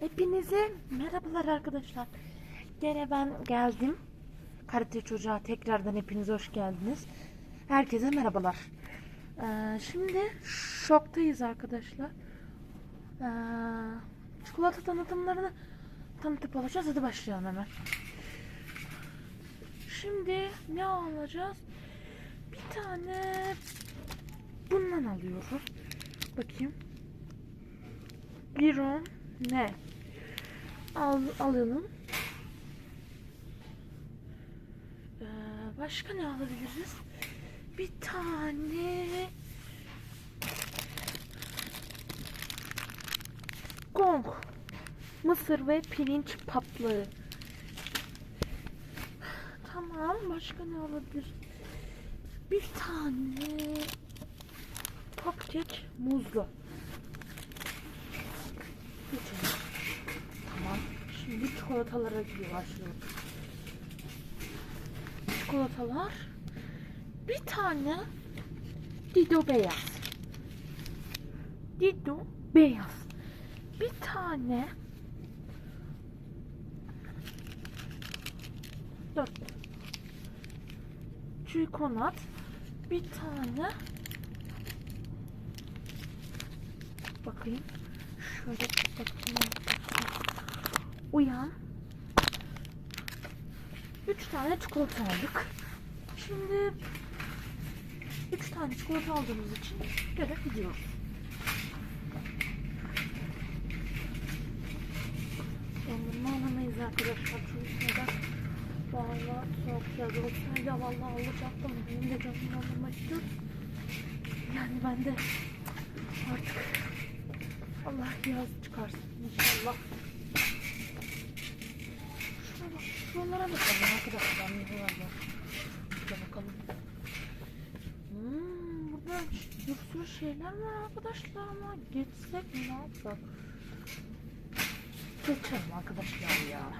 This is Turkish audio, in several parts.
Hepinize merhabalar arkadaşlar. Gene ben geldim. Karate çocuğa tekrardan hepiniz hoş geldiniz. Herkese merhabalar. Ee, şimdi şoktayız arkadaşlar. Ee, çikolata tanıtımlarını tanıtıp alacağız. Hadi başlayalım hemen. Şimdi ne alacağız? Bir tane bundan alıyoruz. Bakayım. Biron ne? Al, alalım. Ee, başka ne alabiliriz? Bir tane gong. Mısır ve pirinç patlığı. Tamam. Başka ne alabiliriz? Bir tane cupcake muzlu. Geçelim. Tamam. Şimdi çikolatalara başlıyoruz. Çikolatalar. Bir tane Dido beyaz. Dido beyaz. Bir tane Dört. Çikolat. Bir tane Bakayım. Şöyle bakayım. Uyan. Üç tane çikolata aldık. Şimdi üç tane çikolata aldığımız için göre gidiyoruz. Dondurma alamayız arkadaşlar çünkü neden? Valla soğuk geldi. Olsaydı valla alacaktım. Benim de canım dondurma istiyor. Yani ben de artık Allah yaz çıkarsın inşallah. Şuralara bakalım arkadaşlar ne var bakalım. Hmm, burada bir sürü şeyler var arkadaşlar ama geçsek mi ne yapsak? Geçelim arkadaşlar ya.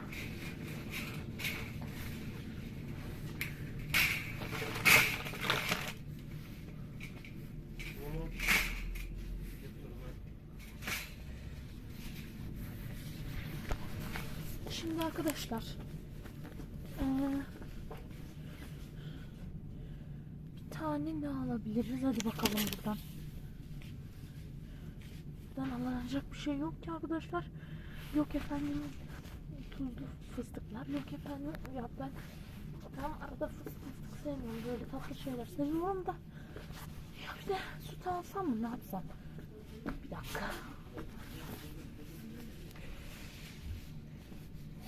Şimdi arkadaşlar bir tane ne alabiliriz? Hadi bakalım buradan. Buradan alınacak bir şey yok ki arkadaşlar. Yok efendim tuzlu fıstıklar. Yok efendim ya ben tam arada fıstık fıstık sevmiyorum. Böyle tatlı şeyler seviyorum da. Ya bir de süt alsam mı ne yapsam? Bir dakika.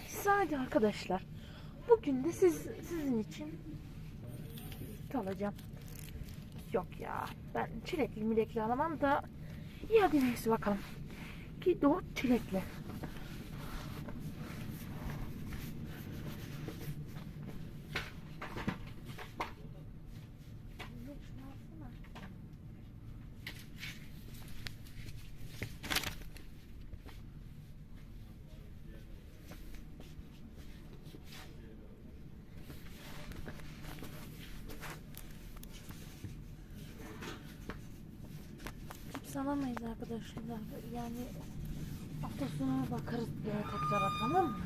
Sadece arkadaşlar. Bugün de siz sizin için kalacağım. Yok ya. Ben çilekli milekli alamam da hadi neyse bakalım. Ki o çilekli. Alamayız arkadaşlar. Yani hafta sonu bakarız diye tekrar tamam mı?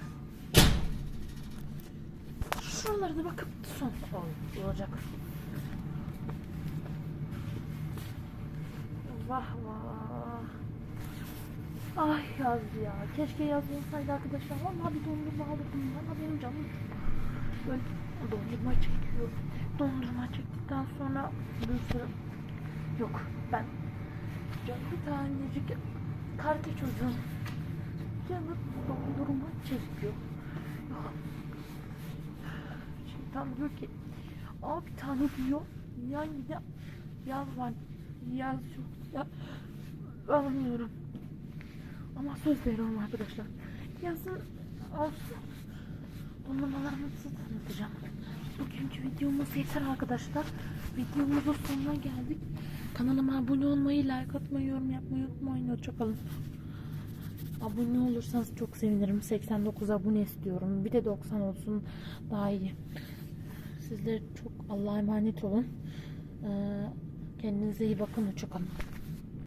Şuralara da bakıp son ol- olacak. Vah vah. Ay yaz ya. Keşke yaz olsaydı arkadaşlar. Vallahi bir dondurma alırdım. Valla benim canım böyle dondurma çekiyor. Dondurma çektikten sonra bir sürü yok ben Bir tanecik karate çocuğum. Canım dondurma çekiyor. Şimdi tam diyor ki Aa bir tane diyor. Yani ya yaz var. Yaz yok. Ya alamıyorum. Ama söz veriyorum arkadaşlar. Yazın olsun. Dondurmalarımı size tanıtacağım. Bugünkü videomuz yeter arkadaşlar. Videomuzun sonuna geldik. Kanalıma abone olmayı, like atmayı, yorum yapmayı unutmayın. Hoşçakalın. Abone olursanız çok sevinirim. 89 abone istiyorum. Bir de 90 olsun daha iyi. Sizler çok Allah'a emanet olun. Ee, kendinize iyi bakın. Hoşçakalın.